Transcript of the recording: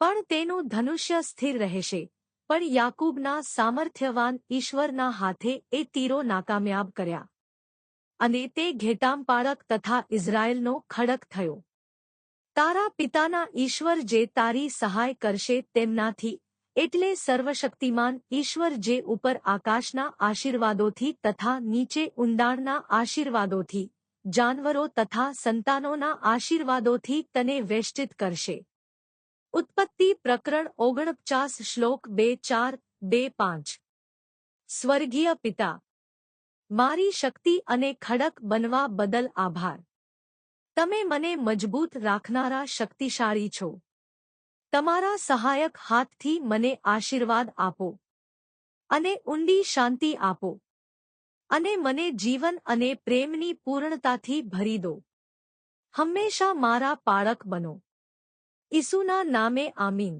પણ તેનું ધનુષ્ય સ્થિર રહેશે. પણ યાકૂબના સામર્થ્યવાન ઈશ્વરના હાથે એ તીરો નાકામયાબ કર્યા. અને તે ઘેટામપાળક તથા ઇઝરાયલનો ખડક થયો. તારા પિતાના ઈશ્વર જે તારી સહાય કરશે તેમનાથી, એટલે સર્વશક્તિમાન ઈશ્વર જે ઉપર આકાશના આશીર્વાદોથી તથા નીચે ઊંડાણના આશીર્વાદોથી, જાનવરો તથા સંતાનોના આશીર્વાદોથી તને વેષ્ટિત કરશે. ઉત્પત્તિ પ્રકરણ ઓગણપચાસ શ્લોક બે ચાર બે પાંચ. સ્વર્ગીય પિતા, મારી શક્તિ અને ખડક બનવા બદલ આભાર. તમે મને મજબૂત રાખનારા શક્તિશાળી છો. તમારા સહાયક હાથથી મને આશીર્વાદ આપો અને ઊંડી શાંતિ આપો અને મને જીવન અને પ્રેમની પૂર્ણતાથી ભરી દો. હંમેશા મારા પાળક બનો. ઈસુના નામે આમીન.